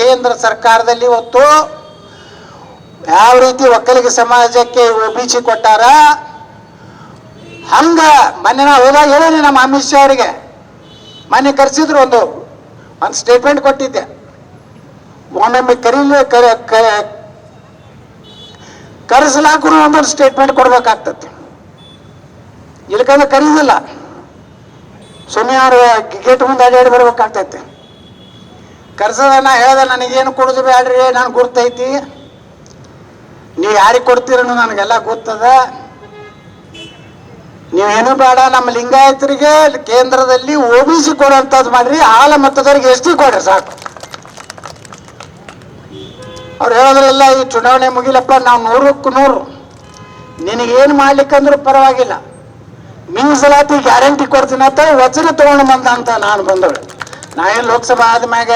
ಕೇಂದ್ರ ಸರ್ಕಾರದಲ್ಲಿ ಇವತ್ತು ಯಾವ ರೀತಿ ಒಕ್ಕಲಿಗ ಸಮಾಜಕ್ಕೆ ಒ ಕೊಟ್ಟಾರ? ಹಂಗ ಮೊನ್ನೆ ನಾವು ಹೋದಾಗ ಹೇಳಿ ನಮ್ಮ ಅಮಿತ್ ಶಾ ಅವರಿಗೆ. ಮೊನ್ನೆ ಕರೆಸಿದ್ರು ಒಂದು ಒಂದು ಸ್ಟೇಟ್ಮೆಂಟ್ ಕೊಟ್ಟಿದ್ದೆ. ಒಮ್ಮೊಮ್ಮೆ ಕರೀಲಿ ಕರೆಸಲಾಕೂ ಒಂದೊಂದು ಸ್ಟೇಟ್ಮೆಂಟ್ ಕೊಡ್ಬೇಕಾಗ್ತದೆ. ಇಲ್ಕಂದ್ರೆ ಕರೀದಿಲ್ಲ. ಸುಮ್ಮನೆ ಅವ್ರು ಗೇಟ್ ಮುಂದೆ ಅಡ್ಡಾಡಿ ಬರ್ಬೇಕಾಗ್ತೈತೆ. ಕರ್ಸದ ನಾ ಹೇಳ್ದೆ, ನನಗೇನು ಕೊಡುದು ಬೇಡ್ರಿ ನಾನು ಗುರ್ತೈತಿ. ನೀವು ಯಾರಿಗೆ ಕೊಡ್ತೀರನು ನನಗೆಲ್ಲ ಗೊತ್ತದ? ನೀವೇನು ಬೇಡ, ನಮ್ಮ ಲಿಂಗಾಯತರಿಗೆ ಕೇಂದ್ರದಲ್ಲಿ ಒ ಬಿ ಸಿ ಕೊಡುವಂಥದ್ದು ಮಾಡ್ರಿ. ಆಲ ಮತದವ್ರಿಗೆ ಎಸ್ ಟಿ ಕೊಡ್ರಿ ಸಾಕು. ಅವ್ರು ಹೇಳೋದ್ರೆಲ್ಲ, ಈ ಚುನಾವಣೆ ಮುಗಿಲಪ್ಪ, ನಾವು ನೂರಕ್ಕೂ ನೂರು. ನಿನಗೇನು ಮಾಡ್ಲಿಕ್ಕಂದ್ರೂ ಪರವಾಗಿಲ್ಲ. ಮೀಸಲಾತಿ ಗ್ಯಾರಂಟಿ ಕೊಡ್ತೀನಿ ಅಂತ ವಚನ ತಗೊಂಡು ಬಂದ ಅಂತ ನಾನು ಬಂದವಳು. ನಾ ಏನು ಲೋಕಸಭಾ ಆದ್ಮ್ಯಾಗ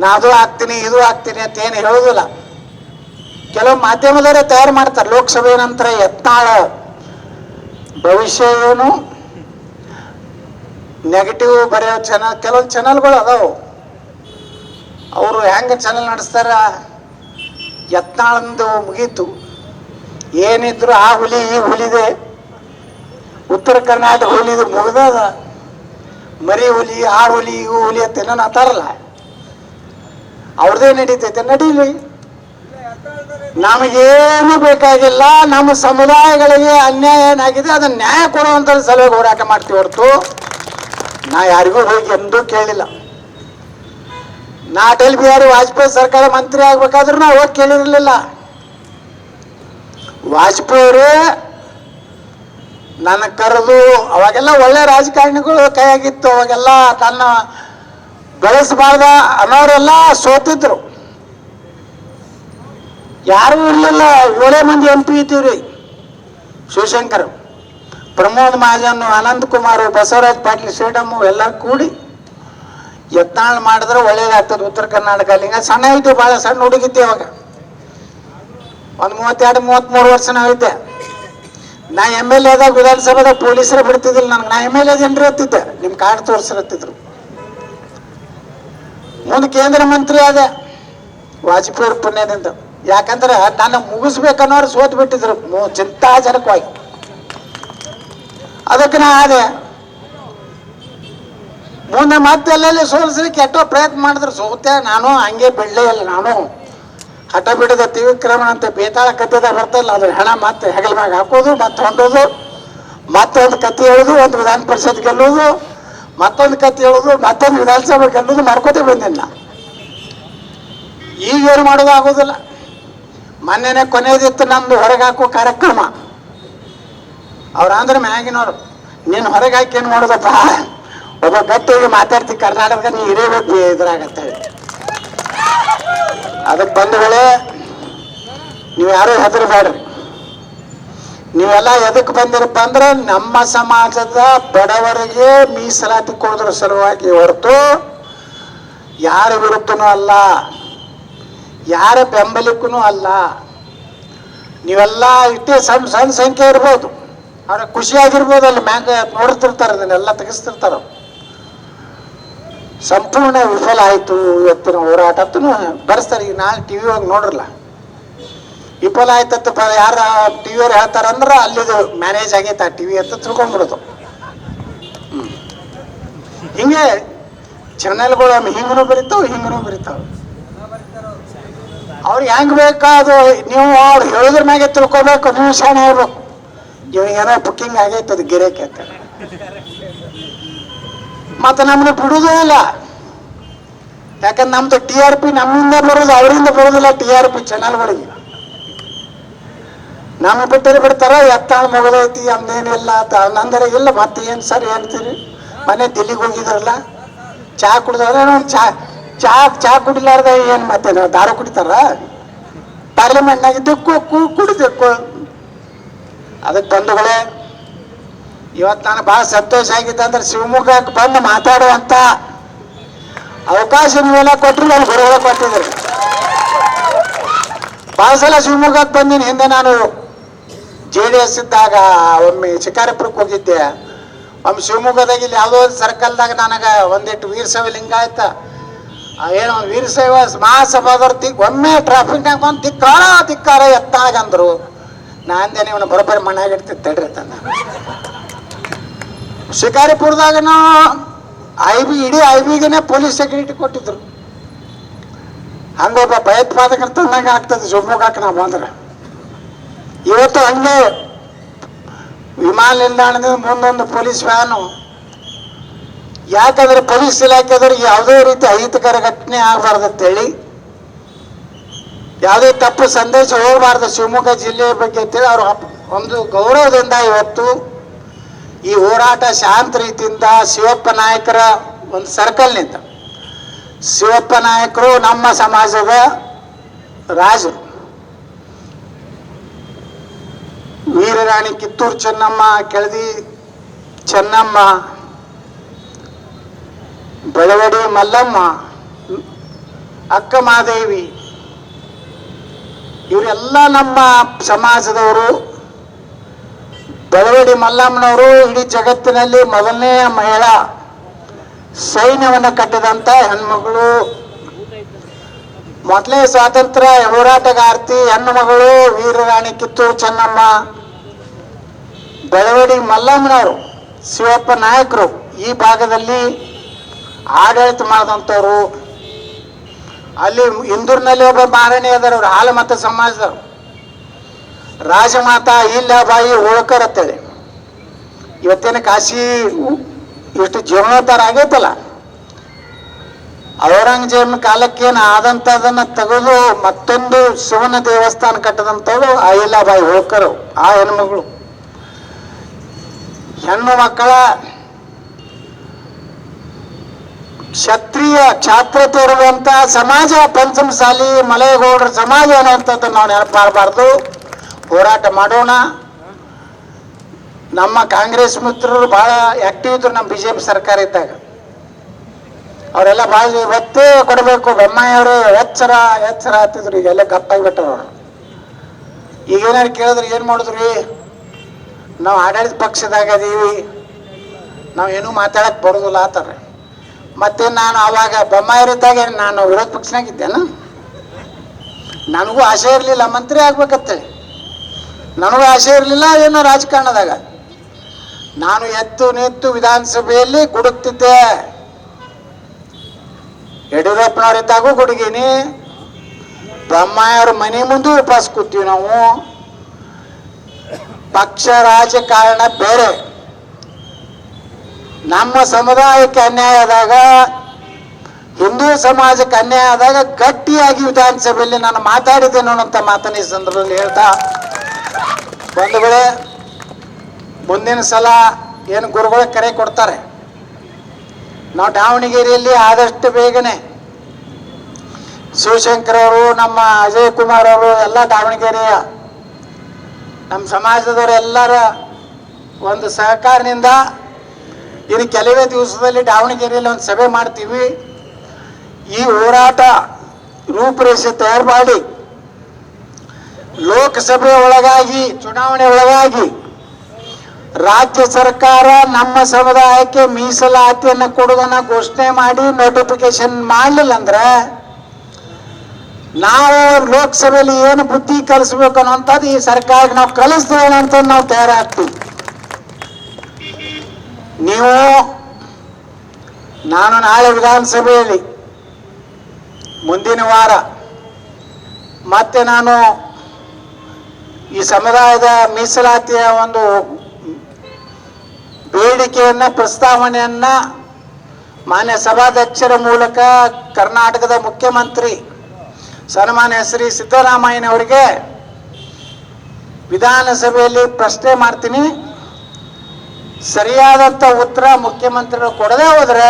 ನಾ ಅದು ಹಾಕ್ತೀನಿ, ಇದು ಹಾಕ್ತೀನಿ ಅಂತ ಏನು ಹೇಳೋದಿಲ್ಲ. ಕೆಲವು ಮಾಧ್ಯಮದವರೇ ತಯಾರು ಮಾಡ್ತಾರೆ, ಲೋಕಸಭೆ ನಂತರ ಯತ್ನಾಳ. ಭವಿಷ್ಯ ಏನು? ನೆಗೆಟಿವ್ ಬರೆಯೋ ಚಾನಲ್ ಕೆಲವೊಂದು ಚಾನಲ್ಗಳು ಅದಾವು. ಅವರು ಹೆಂಗೆ ಚಾನಲ್ ನಡೆಸ್ತಾರ? ಯತ್ನಾಳಂದು ಮುಗೀತು. ಏನಿದ್ರು ಆ ಹುಲಿ, ಈ ಹುಲಿದೆ. ಉತ್ತರ ಕರ್ನಾಟಕ ಹುಲಿದು ಮುಗ್ದದ. ಮರಿ ಹುಲಿ, ಆ ಹುಲಿ ಇವು ಹುಲಿ ಅಂತ ಏನೋ ಅಂತಾರಲ್ಲ ಅವ್ರದೇ ನಡೀತೈತೆ, ನಡೀಲಿ. ನಮಗೇನು ಬೇಕಾಗಿಲ್ಲ, ನಮ್ಮ ಸಮುದಾಯಗಳಿಗೆ ಅನ್ಯಾಯ ಏನಾಗಿದೆ, ಅದನ್ನ ನ್ಯಾಯ ಕೊಡುವಂತ ಸಲುವಾಗಿ ಹೋರಾಟ ಮಾಡ್ತೀವಿ ಹೊರತು. ನಾ ಯಾರಿಗೂ ಹೋಗಿ ಎಂದೂ ಕೇಳಿಲ್ಲ. ನಾ ಅಟಲ್ ಬಿಹಾರಿ ವಾಜಪೇಯಿ ಸರ್ಕಾರ ಮಂತ್ರಿ ಆಗ್ಬೇಕಾದ್ರೂ ನಾವು ಹೋಗಿ ಕೇಳಿರಲಿಲ್ಲ. ವಾಜಪೇಯಿ ಅವರು ನನ್ನ ಕರೆದು, ಅವಾಗೆಲ್ಲ ಒಳ್ಳೆ ರಾಜಕಾರಣಿಗಳು ಕೈಯಾಗಿತ್ತು, ಅವಾಗೆಲ್ಲ ತನ್ನ ಬೆಳೆಸಬಾರ್ದ ಅನ್ನೋರೆಲ್ಲ ಸೋತಿದ್ರು. ಯಾರು ಇರಲಿಲ್ಲ, ಏಳೇ ಮಂದಿ ಎಂ ಪಿ ಇದ್ದೀವ್ರಿ. ಶಿವಶಂಕರ್, ಪ್ರಮೋದ್ ಮಹಾಜನ್, ಅನಂತ್ ಕುಮಾರ್, ಬಸವರಾಜ್ ಪಾಟೀಲ್ ಶ್ರೀಡಮ್ಮು ಎಲ್ಲ ಕೂಡಿ ಯತ್ನಾಳ್ ಮಾಡಿದ್ರೆ ಒಳ್ಳೇದಾಗ್ತದೆ ಉತ್ತರ ಕರ್ನಾಟಕ ಲಿಂಗ ಸಣ್ಣ ಇದ್ದೆ, ಭಾಳ ಸಣ್ಣ ಹುಡುಗಿದ್ದೆ ಅವಾಗ ಒಂದು ಮೂವತ್ತೆರಡು ಮೂವತ್ತ್ಮೂರು ವರ್ಷ ನಾವಿದ್ದೆ ನಾ ಎಂ ಎಲ್ ಎದಾಗ ವಿಧಾನಸಭೆದಾಗ ಪೊಲೀಸರೇ ಬಿಡ್ತಿದ್ದಿಲ್ಲ ನನಗೆ. ನಾ ಎಂ ಎಲ್ ಎ ಜನರು ಹತ್ತಿದ್ದೆ? ನಿಮ್ಮ ಕಾರ್ಡ್ ತೋರಿಸಿರತ್ತಿದ್ರು ಮುಂದೆ ಕೇಂದ್ರ ಮಂತ್ರಿ ಆದ ವಾಜಪೇಯಿ ಪುಣ್ಯದಿಂದ. ಯಾಕಂದ್ರೆ ನನ್ನ ಮುಗಿಸ್ಬೇಕನ್ನೋರು ಸೋತ್ ಬಿಟ್ಟಿದ್ರು. ಚಿಂತಾಜನಕವಾಗಿ. ಅದಕ್ಕೆ ನಾ ಆದೆ, ಮುಂದೆ ಮತ್ತೆ ಎಲ್ಲೆಲ್ಲಿ ಸೋಲಿಸಿ ಕೆಟ್ಟೋ ಪ್ರಯತ್ನ ಮಾಡಿದ್ರು. ಸೋತೆ, ನಾನು ಹಂಗೆ ಬಿಡಲೇ ಇಲ್ಲ ನಾನು ಹಠ ಬಿಡದ ತಿವಿಕ್ರಮಣ ಅಂತ ಬೇತಾಳ ಕತ್ತದ ಬರ್ತಲ್ಲ ಅದ್ರ ಹಣ ಮತ್ತೆ ಹೆಗಲ ಮ್ಯಾಗ ಹಾಕೋದು, ಮತ್ತೆ ಹೊಂಡೋದು ಮತ್ತೆ ಒಂದು ಕತ್ತಿ ಹೇಳೋದು, ಒಂದು ವಿಧಾನ ಪರಿಷತ್ ಗೆಲ್ಲೋದು ಮತ್ತೊಂದು ಕತ್ತಿ ಹೇಳೋದು, ಮತ್ತೊಂದು ವಿಧಾನಸಭೆ ಗೆಲ್ಲೋದು ಮಾಡ್ಕೋತೇ ಬಂದಿಲ್ಲ. ನಾ ಈಗ ಏನು ಮಾಡೋದು ಆಗೋದಿಲ್ಲ. ಮೊನ್ನೆನೆ ಕೊನೆಯದಿತ್ತು ನಮ್ದು ಹೊರಗೆ ಹಾಕೋ ಕಾರ್ಯಕ್ರಮ. ಅವ್ರು ಅಂದ್ರೆ ಮ್ಯಾಗಿನವ್ರು, ನೀನು ಹೊರಗೆ ಹಾಕಿ ಏನು ಮಾಡೋದಪ್ಪ? ಒಬ್ಬ ಗಟ್ಟಿಗೆ ಮಾತಾಡ್ತಿ ಕರ್ನಾಟಕದ ನೀ ಹಿರಿಯಬೇಕು ಇದ್ರಾಗತ್ತೇಳಿ ಅದಕ್ಕೆ ಬಂಧುಗಳೇ ನೀವು ಯಾರು ಹೆದರಬೇಡ್ರಿ ನೀವೆಲ್ಲ ಎದಕ್ಕೆ ಬಂದಿರಪ್ಪ ಅಂದ್ರೆ ನಮ್ಮ ಸಮಾಜದ ಬಡವರಿಗೆ ಮೀಸಲಾತಿ ಕೊಡೋದ್ರ ಸಲುವಾಗಿ ಹೊರತು ಯಾರ ವಿರುದ್ಧನೂ ಅಲ್ಲ, ಯಾರ ಬೆಂಬಲಿಕ್ಕೂ ಅಲ್ಲ. ನೀವೆಲ್ಲ ಇಟ್ಟೇ ಸಣ್ಣ ಸಣ್ಣ ಸಂಖ್ಯೆ ಇರ್ಬೋದು. ಅವ್ರ ಖುಷಿಯಾಗಿರ್ಬೋದು ಅಲ್ಲಿ ಮ್ಯಾಗ ನೋಡ್ತಿರ್ತಾರೆ, ಅದನ್ನೆಲ್ಲ ತೆಗಿಸ್ತಿರ್ತಾರ. ಸಂಪೂರ್ಣ ವಿಫಲ ಆಯಿತು ಇವತ್ತಿನ ಹೋರಾಟ ಅಂತ ಬರ್ಸ್ತಾರೆ, ಈಗ ನಾಳೆ ಟಿ ವಿ ಹೋಗಿ ನೋಡ್ರಲ್ಲ. ವಿಫಲ ಆಯ್ತಂತ ಯಾರ ಟಿ ವಿಯವ್ರು ಹೇಳ್ತಾರಂದ್ರೆ ಅಲ್ಲಿದು ಮ್ಯಾನೇಜ್ ಆಗೈತೆ ಆ ಟಿ ವಿ ಅಂತ ತಿಳ್ಕೊಂಡ್ಬಿಡೋದು. ಹಿಂಗೆ ಚಾನೆಲ್ಗಳು ಹಿಂಗನೂ ಬರೀತಾವೆ ಹಿಂಗೂ ಬರೀತಾವೆ. ಹೆಂಗೆ ಹೆಂಗ್ ಬೇಕಾದು ನೀವು ಅವ್ರು ಹೇಳಿದ್ರ ಮ್ಯಾಗೆ ತಿಳ್ಕೊಬೇಕು, ನೀವು ಶಾಣೆ ನೀವು ಏನೋ ಬುಕ್ಕಿಂಗ್ ಆಗೈತೆ ಅದು ಗಿರೇಕೆ ಅಂತ. ಮತ್ತೆ ನಮ್ಮನ್ನ ಬಿಡುವುದೇ ಇಲ್ಲ. ಯಾಕಂದ್ರೆ ನಮ್ದು ಟಿ ಆರ್ ಪಿ ನಮ್ಮಿಂದ ಬರೋದು, ಅವರಿಂದ ಬರೋದಿಲ್ಲ ಟಿ ಆರ್ ಪಿ ಚಾನಲ್ಗಳಿಗೆ ನಮ್ಮ ಬಿಟ್ಟರೆ ಬಿಡ್ತಾರ, ಎತ್ತಾಳ ಮಗಳೈತಿ ಅಂದೇನಿಲ್ಲ ಅಂತ. ನಂದರೆ ಇಲ್ಲ ಮತ್ತೆ ಏನು ಸರಿ ಹೇಳ್ತೀರಿ? ಮನೆ ದಿಲ್ಲಿಗೆ ಹೋಗಿದ್ರಲ್ಲ ಚಹಾ ಕುಡಿದ್ರೆ ಚಹಾ ಚಹಾ ಚಾ ಕುಡಿಲಾರ್ದ ಏನು ಮತ್ತೆ ನಾವು ದಾರು ಕುಡಿತಾರ? ಪಾರ್ಲಿಮೆಂಟ್ನಾಗ ಇದ್ದಕ್ಕೂ ಕುಡಿಬೇಕು ಅದಕ್ಕೆ ಬಂಧುಗಳೇ ಇವತ್ತು ನಾನು ಭಾಳ ಸಂತೋಷ ಆಗಿದ್ದೆ ಅಂದ್ರೆ ಶಿವಮೊಗ್ಗಕ್ಕೆ ಬಂದು ಮಾತಾಡುವಂಥ ಅವಕಾಶ ನೀವೆಲ್ಲ ಕೊಟ್ಟರು ನಾನು ಬರೋದ ಕೊಟ್ಟಿದ್ರು. ಭಾಳ ಸಲ ಶಿವಮೊಗ್ಗಕ್ಕೆ ಬಂದೀನಿ, ಹಿಂದೆ ನಾನು ಜೆ ಡಿ ಎಸ್ ಇದ್ದಾಗ ಒಮ್ಮೆ ಶಿಕಾರಿಪುರಕ್ಕೆ ಹೋಗಿದ್ದೆ. ಒಮ್ಮೆ ಶಿವಮೊಗ್ಗದಾಗ ಇಲ್ಲಿ ಯಾವುದೋ ಒಂದು ಸರ್ಕಲ್ದಾಗ ನನಗೆ ಒಂದಿಟ್ಟು ವೀರಶೈವ ಲಿಂಗಾಯತ ಏನು ವೀರಶೈವ ಮಹಾಸಭಾದವ್ರು ತಿ, ಒಮ್ಮೆ ಟ್ರಾಫಿಕ್ನಾಗ ಬಂದು ಧಿಕ್ಕಾರ ತಿಕ್ಕಾರ ಎತ್ತಾಗ ಅಂದ್ರು ನಾಂದೇನೆ ಇವನು ಬರೋಬ್ಬರಿ ಮಣ್ಣಾಗ ಇಡ್ತಿತ್ತು ತಡ್ರಿ ತಂದ. ಶಿಕಾರಿಪುರದಾಗ ಐ ಬಿ, ಇಡೀ ಐ ಬಿಗೇನೆ ಪೊಲೀಸ್ ಸೆಕ್ಯೂರಿಟಿ ಕೊಟ್ಟಿದ್ರು. ಹಂಗೊಬ್ಬ ಭಯೋತ್ಪಾದಕರ ತಂದಂಗೆ ಆಗ್ತದೆ ಶಿವಮೊಗ್ಗಕ್ಕೆ ನಾವು ಬಂದ್ರೆ. ಇವತ್ತು ಹಂಗೆ ವಿಮಾನ ನಿಲ್ದಾಣದಿಂದ ಮುಂದೊಂದು ಪೊಲೀಸ್ ವ್ಯಾನು, ಯಾಕಂದ್ರೆ ಪೊಲೀಸ್ ಇಲಾಖೆದವ್ರಿಗೆ ಯಾವುದೇ ರೀತಿ ಅಹಿತಕರ ಘಟನೆ ಆಗಬಾರ್ದು ಅಂತೇಳಿ, ಯಾವುದೇ ತಪ್ಪು ಸಂದೇಶ ಹೋಗಬಾರ್ದು ಶಿವಮೊಗ್ಗ ಜಿಲ್ಲೆಯ ಬಗ್ಗೆ ಅಂತೇಳಿ ಅವರು ಒಂದು ಗೌರವದಿಂದ ಇವತ್ತು ಈ ಹೋರಾಟ ಶಾಂತ ರೀತಿಯಿಂದ ಶಿವಪ್ಪ ನಾಯಕರ ಒಂದು ಸರ್ಕಲ್ನಿಂದ. ಶಿವಪ್ಪ ನಾಯಕರು ನಮ್ಮ ಸಮಾಜದ ರಾಜರು. ವೀರರಾಣಿ ಕಿತ್ತೂರು ಚೆನ್ನಮ್ಮ, ಕೆಳದಿ ಚೆನ್ನಮ್ಮ, ಬೆಳವಡಿ ಮಲ್ಲಮ್ಮ ಅಕ್ಕ ಮಾದೇವಿ ಇವರೆಲ್ಲ ನಮ್ಮ ಸಮಾಜದವರು. ಬೆಳವಡಿ ಮಲ್ಲಮ್ಮನವರು ಇಡೀ ಜಗತ್ತಿನಲ್ಲಿ ಮೊದಲನೇ ಮಹಿಳಾ ಸೈನ್ಯವನ್ನು ಕಟ್ಟಿದಂಥ ಹೆಣ್ಮಗಳು. ಮೊದಲೇ ಸ್ವಾತಂತ್ರ್ಯ ಹೋರಾಟಗಾರ್ತಿ ಹೆಣ್ಣು ಮಗಳು ವೀರರಾಣಿ ಕಿತ್ತೂರು ಚೆನ್ನಮ್ಮ. ಬೆಳವಡಿ ಮಲ್ಲಮ್ಮನವರು, ಶಿವಪ್ಪ ನಾಯಕರು ಈ ಭಾಗದಲ್ಲಿ ಆಡಳಿತ ಮಾಡಿದಂಥವ್ರು. ಅಲ್ಲಿ ಇಂದೂರಿನಲ್ಲಿ ಒಬ್ಬ ಮಹಾರಾಣಿ ಅದಾರ ಹಾಲು ಹಾಲಮತ ಸಮಾಜದವ್ರು. ರಾಜಮಾತಾ ಇಲ್ಲಾಬಾಯಿ ಹೋಳ್ಕರ್ ಅಂತೇಳಿ. ಇವತ್ತೇನು ಕಾಶಿ ಇಷ್ಟು ಜೀವನೋದ್ಧಾರ ಆಗೈತಲ್ಲ? ಔರಂಗಜೇಬನ ಕಾಲಕ್ಕೇನು ಆದಂಥದನ್ನ ತೆಗೆದು ಮತ್ತೊಂದು ಶಿವನ ದೇವಸ್ಥಾನ ಕಟ್ಟದಂಥವ್ರು ಅಹಿಲ್ಲಾಬಾಯಿ ಹೋಳ್ಕರು ಆ ಹೆಣ್ಮಗಳು. ಹೆಣ್ಣು ಮಕ್ಕಳ ಕ್ಷತ್ರಿಯ ಛಾತ್ರ ತೋರುವಂತಹ ಸಮಾಜ ಪಂಚಮಸಾಲಿ ಮಲೆಗೌಡರ ಸಮಾಜ ಅನ್ನುವಂಥದ್ದು ನಾವು ನೆನಪಾಗಬಾರ್ದು ಹೋರಾಟ ಮಾಡೋಣ. ನಮ್ಮ ಕಾಂಗ್ರೆಸ್ ಮಿತ್ರರು ಬಹಳ ಆಕ್ಟಿವ್ ಇದ್ರು ನಮ್ಮ ಬಿಜೆಪಿ ಸರ್ಕಾರ ಇದ್ದಾಗ. ಅವರೆಲ್ಲ ಭಾಳ ಇವತ್ತೇ ಕೊಡಬೇಕು, ಬೊಮ್ಮಾಯಿಯವರು, ಎಚ್ಚರ ಎಚ್ಚರ ಹತ್ತಿದ್ರು ಈಗೆಲ್ಲ ಗಪ್ಪಾಗಿಬಿಟ್ಟರು ಅವರು ಈಗೇನಾರು ಕೇಳಿದ್ರೆ ಏನು ಮಾಡಿದ್ರಿ? ನಾವು ಆಡಳಿತ ಪಕ್ಷದಾಗ ಅದೀವಿ. ನಾವು ಏನೂ ಮಾತಾಡಕ್ ಬರೋದಿಲ್ಲ ಆತಾರೆ ಮತ್ತೆ ನಾನು ಅವಾಗ ಬೊಮ್ಮಾಯಿರಿದ್ದಾಗ ನಾನು ವಿರೋಧ ಪಕ್ಷನಾಗಿದ್ದೇನ ನನಗೂ ಆಸೆ ಇರಲಿಲ್ಲ, ಮಂತ್ರಿ ಆಗ್ಬೇಕಂತೇಳಿ ನನಗೂ ಆಸೆ ಇರಲಿಲ್ಲ, ಏನೋ ರಾಜಕಾರಣದಾಗ. ನಾನು ಎತ್ತು ನಿಂತು ವಿಧಾನಸಭೆಯಲ್ಲಿ ಗುಡುಕ್ತಿದ್ದೆ. ಯಡಿಯೂರಪ್ಪನವರಿದ್ದಾಗೂ ಗುಡುಗೀನಿ. ಬ್ರಹ್ಮಯ್ಯವ್ರ ಮನೆ ಮುಂದೆ ಉಪವಾಸ ಕೂತೀವಿ ನಾವು. ಪಕ್ಷ ರಾಜಕಾರಣ ಬೇರೆ. ನಮ್ಮ ಸಮುದಾಯಕ್ಕೆ ಅನ್ಯಾಯ ಆದಾಗ, ಹಿಂದೂ ಸಮಾಜಕ್ಕೆ ಅನ್ಯಾಯ ಆದಾಗ ಗಟ್ಟಿಯಾಗಿ ವಿಧಾನಸಭೆಯಲ್ಲಿ ನಾನು ಮಾತಾಡಿದ್ದೇನೆ ಅನ್ನೋಂಥ ಮಾತನ್ನ ಈ ಸಂದರ್ಭದಲ್ಲಿ ಹೇಳ್ತಾ ಬಂಧುಗಳೇ ಮುಂದಿನ ಸಲ ಏನು ಗುರುಗಳ ಕರೆ ಕೊಡ್ತಾರೆ. ನಾವು ದಾವಣಗೆರೆಯಲ್ಲಿ ಆದಷ್ಟು ಬೇಗನೆ ಶಿವಶಂಕರ್ ಅವರು, ನಮ್ಮ ಅಜಯ್ ಕುಮಾರ್ ಅವರು ಎಲ್ಲ ದಾವಣಗೆರೆಯ ನಮ್ಮ ಸಮಾಜದವರು ಎಲ್ಲರ ಒಂದು ಸಹಕಾರದಿಂದ ಇನ್ನು ಕೆಲವೇ ದಿವಸದಲ್ಲಿ ದಾವಣಗೆರೆಯಲ್ಲಿ ಒಂದು ಸಭೆ ಮಾಡ್ತೀವಿ. ಈ ಹೋರಾಟ ರೂಪರೇಷೆ ತಯಾರು ಮಾಡಿ ಲೋಕಸಭೆ ಒಳಗಾಗಿ, ಚುನಾವಣೆ ಒಳಗಾಗಿ ರಾಜ್ಯ ಸರ್ಕಾರ ನಮ್ಮ ಸಮುದಾಯಕ್ಕೆ ಮೀಸಲಾತಿಯನ್ನು ಕೊಡುವುದನ್ನು ಘೋಷಣೆ ಮಾಡಿ ನೋಟಿಫಿಕೇಶನ್ ಮಾಡಲಿಲ್ಲ ಅಂದ್ರೆ ನಾವು ಲೋಕಸಭೆಯಲ್ಲಿ ಏನು ಬುದ್ಧಿ ಕಲಿಸ್ಬೇಕು ಅನ್ನೋಂಥದ್ದು ಈ ಸರ್ಕಾರಕ್ಕೆ ನಾವು ಕಲಿಸ್ತೇವೆ ಅಂತ ನಾವು ತಯಾರಾಗ್ತೀವಿ. ನೀವು, ನಾನು ನಾಳೆ ವಿಧಾನಸಭೆಯಲ್ಲಿ, ಮುಂದಿನ ವಾರ, ಮತ್ತೆ ನಾನು ಈ ಸಮುದಾಯದ ಮೀಸಲಾತಿಯ ಒಂದು ಬೇಡಿಕೆಯನ್ನ, ಪ್ರಸ್ತಾವನೆಯನ್ನ ಮಾನ್ಯ ಸಭಾಧ್ಯಕ್ಷರ ಮೂಲಕ ಕರ್ನಾಟಕದ ಮುಖ್ಯಮಂತ್ರಿ ಸನ್ಮಾನ್ಯ ಶ್ರೀ ಸಿದ್ದರಾಮಯ್ಯನವರಿಗೆ ವಿಧಾನಸಭೆಯಲ್ಲಿ ಪ್ರಶ್ನೆ ಮಾಡ್ತೀನಿ. ಸರಿಯಾದಂಥ ಉತ್ತರ ಮುಖ್ಯಮಂತ್ರಿಗಳು ಕೊಡದೆ ಹೋದ್ರೆ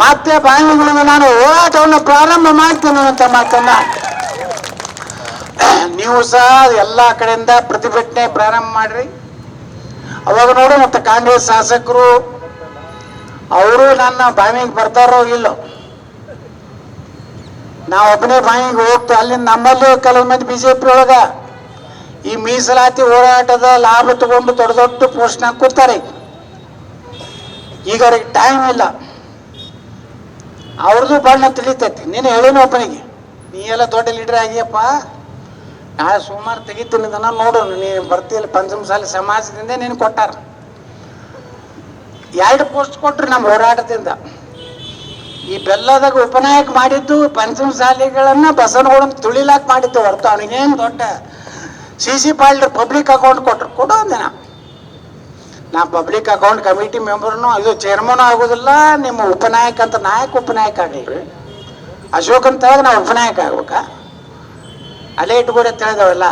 ಮತ್ತೆ ಬಾಯಿಗಳನ್ನು ನಾನು ಹೋರಾಟವನ್ನು ಪ್ರಾರಂಭ ಮಾಡ್ತೇನೆ ಅಂತ ಮಾತನ್ನ. ನೀವು ಸಹ ಎಲ್ಲ ಕಡೆಯಿಂದ ಪ್ರತಿಭಟನೆ ಪ್ರಾರಂಭ ಮಾಡ್ರಿ. ಅವಾಗ ನೋಡು ಮತ್ತೆ ಕಾಂಗ್ರೆಸ್ ಶಾಸಕರು, ಅವರು ನನ್ನ ಬಾವಿಗೆ ಬರ್ತಾರೋ ಇಲ್ಲೋ. ನಾವು ಒಬ್ಬನೇ ಬಾಯಿಗೆ ಹೋಗ್ತು, ಅಲ್ಲಿಂದ ನಮ್ಮಲ್ಲೂ ಕೆಲವು ಮಂದಿ ಬಿಜೆಪಿ ಒಳಗ. ಈ ಮೀಸಲಾತಿ ಹೋರಾಟದ ಲಾಭ ತಗೊಂಡು ದೊಡ್ಡ ದೊಡ್ಡ ಪೋಸ್ಟ್ನಾಗ ಕೂತಾರೆ. ಈಗ ಅವ್ರಿಗೆ ಟೈಮ್ ಇಲ್ಲ. ಅವ್ರದ್ದು ಬಣ್ಣ ತಿಳಿತೈತಿ. ನೀನು ಹೇಳೇನು ಒಬ್ಬನಿಗೆ, ನೀ ಎಲ್ಲ ದೊಡ್ಡ ಲೀಡರ್ ಆಗಿಯಪ್ಪ. ನಾಳೆ ಸುಮಾರು ತೆಗಿತೀನಿ ಇದನ್ನ ನೋಡು. ನೀ ಬರ್ತೀಯಲ್ಲ ಪಂಚಮಸಾಲಿ ಸಮಾಜದಿಂದ ನೀನು ಕೊಟ್ಟಾರ. ಎರಡು ಪೋಸ್ಟ್ ಕೊಟ್ರಿ ನಮ್ಮ ಹೋರಾಟದಿಂದ. ಈ ಬೆಲ್ಲದಾಗ ಉಪನಾಯಕ ಮಾಡಿದ್ದು ಪಂಚಮಸಾಲಿಗಳನ್ನ ಬಸವನಗಳನ್ನ ತುಳಿಲಾಕ್ ಮಾಡಿದ್ದು ಹೊರತು ಅವನಿಗೇನು ದೊಡ್ಡ ಸಿ ಸಿ ಪಾಲ್ಡರ್ ಪಬ್ಲಿಕ್ ಅಕೌಂಟ್ ಕೊಟ್ರು. ಕೊಡು ಅಂದೆ ನಾ. ಪಬ್ಲಿಕ್ ಅಕೌಂಟ್ ಕಮಿಟಿ ಮೆಂಬರ್ನು ಅದು ಚೇರ್ಮನ್ ಆಗೋದಿಲ್ಲ, ನಿಮ್ಮ ಉಪನಾಯಕ ಅಂತ ನಾಯಕ ಉಪನಾಯಕ ಆಗಲ್ರಿ ಅಶೋಕ್ ಅಂತ ಹೇಳಿದ್ರೆ ನಾವು ಉಪನಾಯಕ ಆಗ್ಬೇಕಾ. ಅಲ್ಲೇ ಇಟ್ಕೊಡಿ ಅಂತ ಹೇಳಿದವಲ್ಲ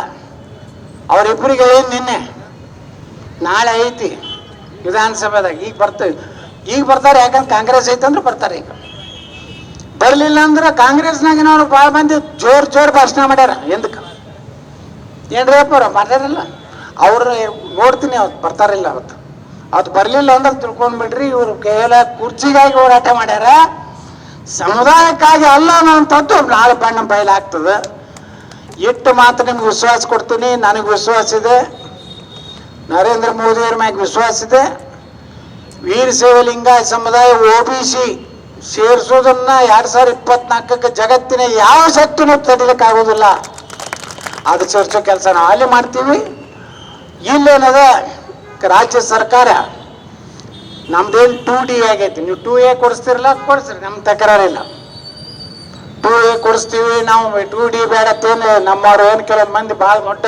ಅವರಿಬ್ಬರಿಗೆ ಏನು ನಿನ್ನೆ? ನಾಳೆ ಐತಿ ವಿಧಾನಸಭೆದಾಗ. ಈಗ ಬರ್ತೇವೆ ಈಗ ಬರ್ತಾರೆ ಯಾಕಂದ್ರೆ ಕಾಂಗ್ರೆಸ್ ಐತಂದ್ರೆ ಬರ್ತಾರೆ ಈಗ. ಬರಲಿಲ್ಲ ಅಂದ್ರೆ ಕಾಂಗ್ರೆಸ್ನಾಗಿನವ್ರು ಭಾಳ ಮಂದಿ ಜೋರ್ ಜೋರ್ ಭಾಷಣ ಮಾಡ್ಯಾರ. ಎಂದಕ್ಕೆ ಏನ್ರಪ್ಪ ಮಾಡ್ಯಾರಲ್ಲ ಅವ್ರು ನೋಡ್ತೀನಿ ಅವತ್ತು ಬರ್ತಾರಿಲ್ಲ ಅವತ್ತು. ಅದು ಬರಲಿಲ್ಲ ಅಂದ್ರೆ ತಿಳ್ಕೊಂಡ್ಬಿಡ್ರಿ, ಇವರು ಕೇವಲ ಕುರ್ಚಿಗಾಗಿ ಹೋರಾಟ ಮಾಡ್ಯಾರ. ಸಮುದಾಯಕ್ಕಾಗಿ ಅಲ್ಲ ಅನ್ನೋಂಥದ್ದು ನಾಳೆ ಬಣ್ಣ ಬಯಲಾಗ್ತದೆ ಇಟ್ಟು ಮಾತ್ರ ನಿಮ್ಗೆ ವಿಶ್ವಾಸ ಕೊಡ್ತೀನಿ, ನನಗೆ ವಿಶ್ವಾಸ ಇದೆ. ನರೇಂದ್ರ ಮೋದಿಯವ್ರ ಮ್ಯಾಗ ವಿಶ್ವಾಸ ಇದೆ. ವೀರಶೈವ ಲಿಂಗಾಯತ ಸಮುದಾಯ, ಒ ಬಿ ಸಿ ಸೇರಿಸೋದನ್ನ ಎರಡ್ ಸಾವಿರದ ಇಪ್ಪತ್ನಾಲ್ಕಕ್ಕೆ ಜಗತ್ತಿನ ಯಾವ ಶಕ್ತಿನೂ ತಡಿಲಿಕ್ಕಾಗೋದಿಲ್ಲ. ಅದು ಸೇರಿಸೋ ಕೆಲಸ ನಾವು ಅಲ್ಲಿ ಮಾಡ್ತೀವಿ. ಇಲ್ಲೇನದ ರಾಜ್ಯ ಸರ್ಕಾರ ನಮ್ದೇನು ಟೂ ಡಿ ಆಗೈತಿ. ನೀವು ಟೂ ಎ ಕೊಡಿಸ್ತಿರಲ್ಲ ಕೊಡಿಸ್ರಿ ನಮ್ಮ ತಕರಾರಿಲ್ಲ ಟೂ ಎ ಕೊಡಿಸ್ತೀವಿ, ನಾವು ಟೂ ಡಿ ಬೇಡತ್ತೇನು ನಮ್ಮವ್ರು ಏನು ಕೆಲವು ಮಂದಿ ಭಾಳ ಮೊಟ್ಟ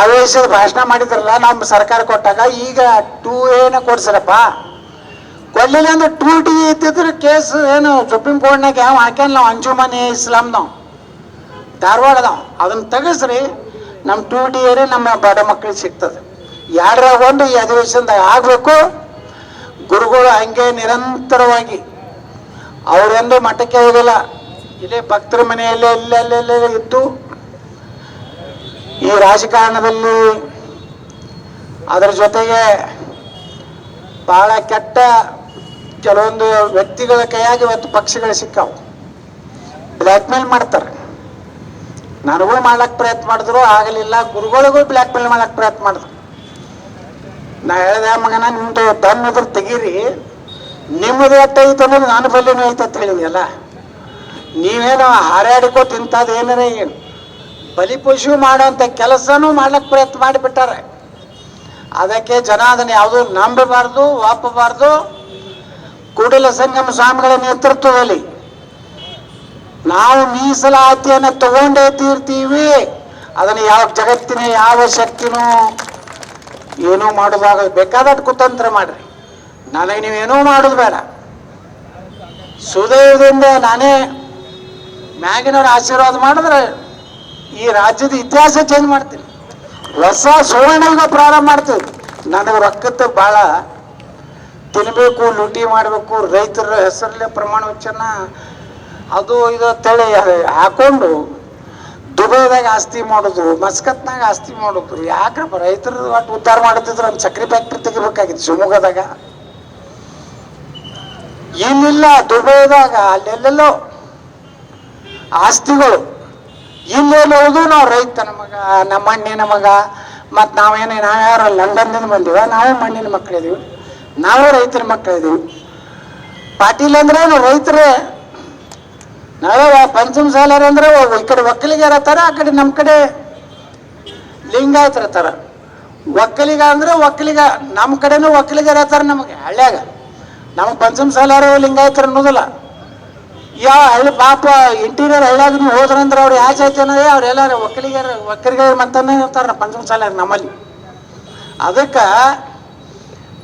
ಆವೇಶದ ಭಾಷಣ ಮಾಡಿದ್ರಲ್ಲ ನಮ್ಮ ಸರ್ಕಾರ ಕೊಟ್ಟಾಗ ಈಗ ಟೂ ಎನ ಕೊಡ್ಸರಪ್ಪ. ಕೊಡ್ಲಿಲ್ಲ ಅಂದ್ರೆ ಟೂ ಟಿ ಇದ್ದಿದ್ರೆ ಕೇಸ್ ಏನು ಸುಪ್ರೀಂ ಕೋರ್ಟ್ನಾಗ ಯಾವ ಹಾಕ್ಯಾನ ನಾವು ಅಂಜುಮನಿ ಇಸ್ಲಾಂನವ್ ಧಾರವಾಡದವ್ ಅದನ್ನ ತೆಗೆಸ್ರಿ ನಮ್ಮ ಟೂ ಟಿ ಏರಿ ನಮ್ಮ ಬಡ ಮಕ್ಕಳಿಗೆ ಸಿಗ್ತದೆ. ಯಾರ ಒಂದು ಈ ಅಧಿವೇಶನದಾಗ ಆಗಬೇಕು, ಗುರುಗಳು ಹಂಗೆ ನಿರಂತರವಾಗಿ. ಅವರೆಂದು ಮಠಕ್ಕೆ ಹೋಗಲ್ಲ. ಇಲ್ಲೇ ಭಕ್ತರ ಮನೆಯಲ್ಲೇ ಇಲ್ಲೇ ಇದ್ದು, ಈ ರಾಜಕಾರಣದಲ್ಲಿ ಅದರ ಜೊತೆಗೆ ಬಹಳ ಕೆಟ್ಟ ಕೆಲವೊಂದು ವ್ಯಕ್ತಿಗಳ ಕೈಯಾಗಿ ಇವತ್ತು ಪಕ್ಷಿಗಳು ಸಿಕ್ಕಾವು. ಬ್ಲ್ಯಾಕ್ ಮೇಲ್ ಮಾಡ್ತಾರೆ. ನನಗೂ ಮಾಡ್ಲಕ್ ಪ್ರಯತ್ನ ಮಾಡಿದ್ರು, ಆಗಲಿಲ್ಲ, ಗುರುಗಳಿಗೂ ಬ್ಲ್ಯಾಕ್ ಮೇಲ್ ಪ್ರಯತ್ನ ಮಾಡಿದ್ರು. ನಾ ಹೇಳ್ದೆ ಮಗನ ನಿಮ್ದು ಇದ್ರ ತೆಗೀರಿ. ನಿಮ್ಮದು ಎಟ್ಟ ಐತೆ ಅನ್ನೋದು ನಾನು ಬಲ್ಲಿನೂ ಅಂತ ಹೇಳಿದ್ಯಲ್ಲ. ನೀವೇನೋ ಹಾರಾಡಿಕೋ ತಿಂತದ ಏನಾರ ಏನು. ಬಲಿಪಶು ಮಾಡೋಂಥ ಕೆಲಸನೂ ಮಾಡ್ಲಕ್ಕೆ ಪ್ರಯತ್ನ ಮಾಡಿಬಿಟ್ಟಾರೆ. ಅದಕ್ಕೆ ಜನ ಅದನ್ನ ಯಾವುದೂ ನಂಬಬಾರ್ದು, ಒಪ್ಪಬಾರ್ದು ಕೂಡಲ ಸಂಗಮ ಸ್ವಾಮಿಗಳ ನೇತೃತ್ವದಲ್ಲಿ ನಾವು ಮೀಸಲಾತಿಯನ್ನು ತಗೊಂಡೇ ತೀರ್ತೀವಿ. ಅದನ್ನು ಯಾವ ಜಗತ್ತಿನ ಯಾವ ಶಕ್ತಿನೂ ಏನೂ ಮಾಡೋದಾಗ ಬೇಕಾದಷ್ಟು ಕುತಂತ್ರ ಮಾಡ್ರಿ. ನನಗೆ ನೀವೇನೂ ಮಾಡೋದು ಬೇಡ. ಸುದೈವದಿಂದ ನಾನೇ ಮ್ಯಾಗಿನವ್ರ ಆಶೀರ್ವಾದ ಮಾಡಿದ್ರೆ ಈ ರಾಜ್ಯದ ಇತಿಹಾಸ ಚೇಂಜ್ ಮಾಡ್ತೀನಿ. ಹೊಸ ಸುವರ್ಣಯುಗ ಪ್ರಾರಂಭ ಮಾಡ್ತೀವಿ. ನನಗೆ ರೊಕ್ಕದ ಭಾಳ ತಿನ್ನಬೇಕು ಲೂಟಿ ಮಾಡಬೇಕು, ರೈತರ ಹೆಸರಲ್ಲೇ ಪ್ರಮಾಣ ವಚನ, ಅದು ಇದು ಅಂತೇಳಿ ಹಾಕೊಂಡು ದುಬೈದಾಗ ಆಸ್ತಿ ಮಾಡೋದು ಮಸ್ಕತ್ನಾಗ ಆಸ್ತಿ ಮಾಡೋದು ಯಾಕ್ರಪ್ಪ ರೈತರು ಒಟ್ಟು ಉದ್ಧಾರ ಮಾಡುತ್ತಿದ್ರು ಒಂದು ಸಕ್ರೆ ಫ್ಯಾಕ್ಟ್ರಿ ತೆಗಿಬೇಕಾಗಿತ್ತು ಶಿವಮೊಗ್ಗದಾಗ. ಏನಿಲ್ಲ ದುಬೈದಾಗ ಅಲ್ಲೆಲ್ಲೆಲ್ಲೋ ಆಸ್ತಿಗಳು. ಇಲ್ಲೇನೋದು ನಾವು ರೈತ ಮಗ, ನಮ್ಮ ಅಣ್ಣಿನ ಮಗ, ಮತ್ತು ನಾವೇನೇ ನಾವ್ಯಾರು ಲಂಡನ್ದಿಂದ ಬಂದೀವ, ನಾವೇ ಮಣ್ಣಿನ ಮಕ್ಕಳಿದೀವಿ ನಾವು ರೈತರ ಮಕ್ಕಳಿದ್ದೀವಿ. ಪಾಟೀಲ್ ಅಂದ್ರೆ ರೈತರೇ. ನಾವೇ ಪಂಚಮ ಸಾಲರ್ ಅಂದ್ರೆ ಈ ಕಡೆ ಒಕ್ಕಲಿಗರ ತರ ಆ ಕಡೆ ನಮ್ಮ ಕಡೆ ಲಿಂಗಾಯತರ ತರ ಒಕ್ಕಲಿಗ ಅಂದ್ರೆ ಒಕ್ಕಲಿಗ ನಮ್ಮ ಕಡೆನೂ ಒಕ್ಕಲಿಗರ ತರ ನಮಗೆ, ಹಳ್ಳ್ಯಾಗ. ನಮಗೆ ಪಂಚಮ ಸಾಲಾರು ಲಿಂಗಾಯತರ ಅನ್ನೋದಿಲ್ಲ. ಯಾವ ಹಳ್ಳಿ ಪಾಪ ಇಂಟೀರಿಯರ್ ಹಳ್ಳಿಯಾಗ ನೀವು ಹೋದ್ರಂದ್ರೆ ಅವ್ರು ಯಾವ ಚೈತನ್ಯ ಅವ್ರು ಎಲ್ಲಾರು ಒಕ್ಕಲಿಗರ ಒಕ್ಕಲಿಗರ ಮಂತಾನೆ ಇರ್ತಾರ ಪಂಚಮ ಸಾಲಾರ ನಮ್ಮಲ್ಲಿ. ಅದಕ್ಕೆ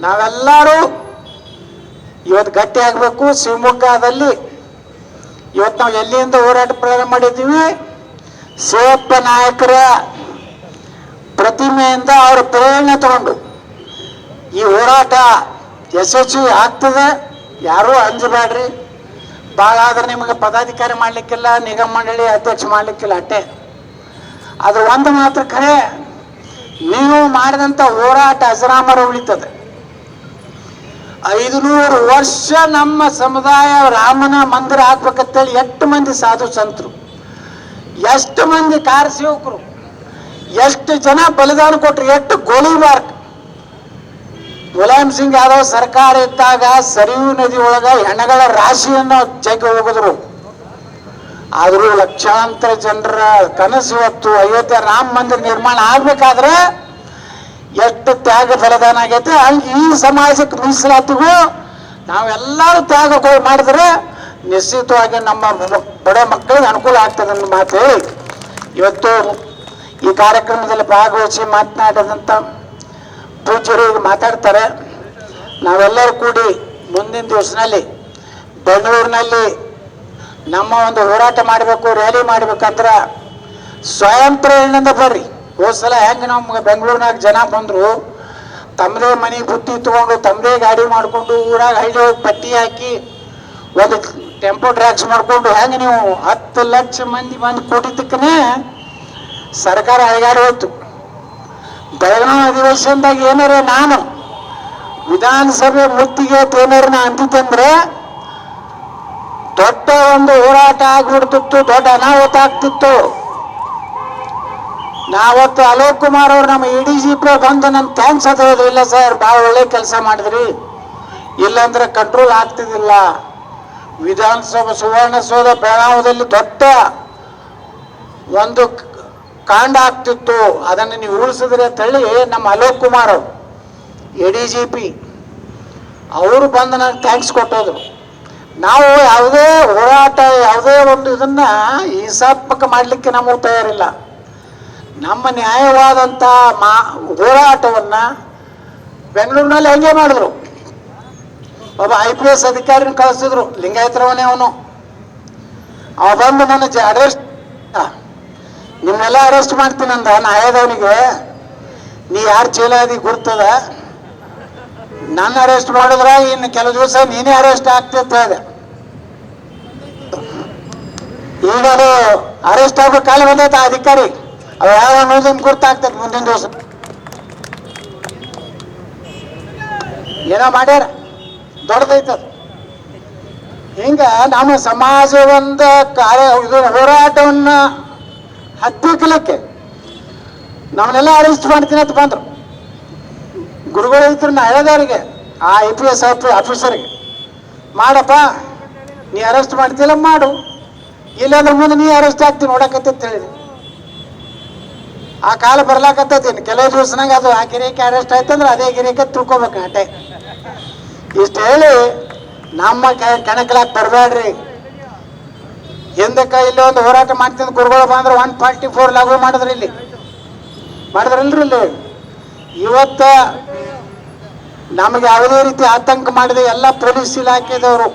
ನಾವೆಲ್ಲರೂ ಇವತ್ತು ಗಟ್ಟಿ ಆಗಬೇಕು ಶಿವಮೊಗ್ಗದಲ್ಲಿ ಇವತ್ತು ನಾವು ಎಲ್ಲಿಂದ ಹೋರಾಟ ಪ್ರಾರಂಭ ಮಾಡಿದ್ದೀವಿ? ಶಿವಪ್ಪ ನಾಯಕರ ಪ್ರತಿಮೆಯಿಂದ ಅವರ ಪ್ರೇರಣೆ ತಗೊಂಡು. ಈ ಹೋರಾಟ ಯಶಸ್ವಿ ಆಗ್ತದೆ. ಯಾರೂ ಅಂಜಬೇಡ್ರಿ. ಭಾಳ ಆದ್ರೆ ನಿಮಗೆ ಪದಾಧಿಕಾರಿ ಮಾಡಲಿಕ್ಕಿಲ್ಲ, ನಿಗಮ ಮಂಡಳಿ ಅಧ್ಯಕ್ಷ ಮಾಡಲಿಕ್ಕಿಲ್ಲ ಅಟ್ಟೆ. ಅದು ಒಂದು ಮಾತ್ರ ಖರೆ ನೀವು ಮಾಡಿದಂಥ ಹೋರಾಟ ಅಜರಾಮರ ಉಳಿತದೆ. ಐದುನೂರು ವರ್ಷ ನಮ್ಮ ಸಮುದಾಯ ರಾಮನ ಮಂದಿರ ಹಾಕ್ಬೇಕಂತೇಳಿ ಎಷ್ಟು ಮಂದಿ ಸಾಧು ಸಂತರು? ಎಷ್ಟು ಮಂದಿ ಕಾರ್ಯಸೇವಕರು ಎಷ್ಟು ಜನ ಬಲಿದಾನ ಕೊಟ್ಟರು ಎಷ್ಟು ಗೋಲಿಬಾರ್ ಮುಲಾಯಂ ಸಿಂಗ್ ಯಾದವ್ ಸರ್ಕಾರ ಇದ್ದಾಗ ಸರಿಯು ನದಿ ಒಳಗ ಹೆಣಗಳ ರಾಶಿಯನ್ನು ಜಗ್ಗಿ ಹೋಗಿದ್ರು. ಆದರೂ ಲಕ್ಷಾಂತರ ಜನರ ಕನಸು ಹೊತ್ತು ಅಯೋಧ್ಯೆ ರಾಮ ಮಂದಿರ ನಿರ್ಮಾಣ ಆಗ್ಬೇಕಾದ್ರೆ ಎಷ್ಟು ತ್ಯಾಗ ಫಲದಾನ ಆಗೈತೆ ಹಂಗೆ ಈ ಸಮಾಜಕ್ಕೆ ಮೀಸಲಾತಿಗೂ ನಾವೆಲ್ಲರೂ ತ್ಯಾಗ ಮಾಡಿದ್ರೆ ನಿಶ್ಚಿತವಾಗಿ ನಮ್ಮ ಬಡ ಮಕ್ಕಳಿಗೆ ಅನುಕೂಲ ಆಗ್ತದೆ ಅನ್ನೋ ಮಾತು ಹೇಳಿ. ಇವತ್ತು ಈ ಕಾರ್ಯಕ್ರಮದಲ್ಲಿ ಭಾಗವಹಿಸಿ ಮಾತನಾಡಿದಂಥ ಪೂಜ್ಯರು ಮಾತಾಡ್ತಾರೆ. ನಾವೆಲ್ಲರೂ ಕೂಡಿ ಮುಂದಿನ ದಿವಸನಲ್ಲಿ ಬೆಂಗಳೂರಿನಲ್ಲಿ ನಮ್ಮ ಒಂದು ಹೋರಾಟ ಮಾಡಬೇಕು ರ್ಯಾಲಿ ಮಾಡಬೇಕಂದ್ರೆ ಸ್ವಯಂ ಪ್ರೇರಣೆಯಿಂದ ಬರ್ರಿ. ಹೋದ ಸಲ ಹೆಂಗೆ ನಮ್ಗೆ ಬೆಂಗಳೂರಿನಾಗ ಜನ ಬಂದರು ತಮ್ಮದೇ ಮನೆ ಬುತ್ತಿ ತಗೊಂಡು ತಮ್ಮದೇ ಗಾಡಿ ಮಾಡಿಕೊಂಡು ಊರಾಗ ಹಳ್ಳಿ ಪಟ್ಟಿ ಹಾಕಿ ಒಂದು ಟೆಂಪೋ ಟ್ರ್ಯಾಕ್ಸ್ ಮಾಡಿಕೊಂಡು ಹೆಂಗೆ ನೀವು ಹತ್ತು ಲಕ್ಷ ಮಂದಿ ಬಂದು ಕೊಟ್ಟಿದ್ದಕ್ಕನೇ ಸರ್ಕಾರ ಅಳಿಗಾಡಿ ಹೋಯ್ತು. ಬೆಳಗಾವಿ ಅಧಿವೇಶನದಾಗ ಏನಾರ ನಾನು ವಿಧಾನಸಭೆ ಮುತ್ತಿಗೆ ಏನಾರ ನಾ ಅಂತಿದ್ದಂದ್ರೆ ದೊಡ್ಡ ಒಂದು ಹೋರಾಟ ಆಗ್ಬಿಡ್ತಿತ್ತು, ದೊಡ್ಡ ಅನಾಹುತ ಆಗ್ತಿತ್ತು. ನಾವತ್ತು ಅಲೋಕ್ ಕುಮಾರ್ ಅವ್ರು ನಮ್ಮ ಇ ಡಿ ಜಿ ಪಿ ಬಂದು ನನ್ನ ಥ್ಯಾಂಕ್ಸ್ ಅದು ಇಲ್ಲ ಸರ್ ಭಾಳ ಒಳ್ಳೆ ಕೆಲಸ ಮಾಡಿದ್ರಿ. ಇಲ್ಲಾಂದ್ರೆ ಕಂಟ್ರೋಲ್ ಆಗ್ತಿದ್ದಿಲ್ಲ. ವಿಧಾನಸಭಾ ಸುವರ್ಣಸೌಧ ಬೆಳಗಾವದಲ್ಲಿ ದೊಡ್ಡ ಒಂದು ಕಾಂಡ ಆಗ್ತಿತ್ತು. ಅದನ್ನು ನೀವು ಉಳಿಸಿದ್ರೆ ಅಂತ ಹೇಳಿ ನಮ್ಮ Alok Kumar A D G P ಅವರು ಬಂದು ನನಗೆ ಥ್ಯಾಂಕ್ಸ್ ಕೊಟ್ಟೋದ್ರು. ನಾವು ಯಾವುದೇ ಹೋರಾಟ, ಯಾವುದೇ ಒಂದು ಇದನ್ನ ಹಿಸಾತ್ಮಕ ಮಾಡಲಿಕ್ಕೆ ನಮಗೆ ತಯಾರಿಲ್ಲ. ನಮ್ಮ ನ್ಯಾಯವಾದಂಥ ಮಾ ಹೋರಾಟವನ್ನ ಬೆಂಗಳೂರಿನಲ್ಲಿ ಹಂಗೆ ಮಾಡಿದ್ರು. ಒಬ್ಬ ಐ ಪಿ ಎಸ್ ಅಧಿಕಾರಿನ ಕಳಿಸಿದ್ರು, ಲಿಂಗಾಯತರವನೇ ಅವನು. ಅವ ಬಂದು ನನ್ನ ಜ ಅರೆಸ್ಟ್ ನಿಮ್ನೆಲ್ಲ ಅರೆಸ್ಟ್ ಮಾಡ್ತೀನಂದ ನ್ಯಾಯದವನಿಗೆ ನೀ ಯಾರು ಚೀಲಾದಿ ಗುರ್ತದ? ನನ್ನ ಅರೆಸ್ಟ್ ಮಾಡಿದ್ರ ಇನ್ನು ಕೆಲವು ದಿವಸ ನೀನೇ ಅರೆಸ್ಟ್ ಆಗ್ತಿತ್ತು ಹೇಳಿದೆ. ಈಗ ಅದು ಅರೆಸ್ಟ್ ಆಗೋ ಕಾಲ ಬಂದೈತೆ ಆ ಅಧಿಕಾರಿ. ಅವ ಯಾವ ಅನ್ನೋದು ಗುರ್ತಾಗ್ತದೆ ಮುಂದಿನ ದಿವಸ ಏನೋ ಮಾಡ್ಯಾರ ದೊಡ್ಡದೈತದ ಹಿಂಗ ನಮ್ಮ ಸಮಾಜ ಒಂದು ಕಾರ್ಯ, ಇದು ಹೋರಾಟವನ್ನ ಹತ್ತಿಕ್ಕಲಿಕ್ಕೆ ನಮ್ಮನ್ನೆಲ್ಲ ಅರೆಸ್ಟ್ ಮಾಡ್ತೀನಿ ಅಂತ ಬಂದ್ರು. ಗುರುಗಳು ಇದ್ರು, ನಾ ಹೇಳಿದವ್ರಿಗೆ, ಆ ಐ ಪಿ ಎಸ್ ಆಫೀಸರ್ಗೆ ಮಾಡಪ್ಪ, ನೀ ಅರೆಸ್ಟ್ ಮಾಡ್ತಿಲ್ಲ ಮಾಡು. ಇಲ್ಲಾಂದ್ರೆ ಮುಂದೆ ನೀ ಅರೆಸ್ಟ್ ಆಗ್ತೀನಿ, ನೋಡಕತ್ತೆ ಹೇಳಿದೆ ಆ ಕಾಲ ಬರ್ಲಾಕತ್ತೈತಿ ಕೆಲವು ದಿವಸನಾಗ ಅದು ಆ ಗಿರಿಕೆ ಅರೆಸ್ಟ್ ಆಯ್ತಂದ್ರೆ ಅದೇ ಗಿರಿಕೆ ತಿಳ್ಕೊಬೇಕು ಅಟೆ ಇಷ್ಟು ಹೇಳಿ ನಮ್ಮ ಕಣಕ್ಲಾಕ್ ಬರಬೇಡ್ರಿ ಹಿಂದಕ್ಕೆ ಇಲ್ಲಿ ಒಂದು ಹೋರಾಟ ಮಾಡ್ತಿದ್ದ ಗುರುಗಳು ಬಂದ್ರೆ ಒನ್ ಫಾರ್ಟಿ ಫೋರ್ ಲಾಗು ಮಾಡಿದ್ರಿ ಇಲ್ಲಿ. ಮಾಡಿದ್ರಲ್ರಿ ಇಲ್ಲಿ. ಇವತ್ತ ನಮಗೆ ಯಾವುದೇ ರೀತಿ ಆತಂಕ ಮಾಡಿದೆ ಎಲ್ಲ ಪೊಲೀಸ್ ಇಲಾಖೆದವರು.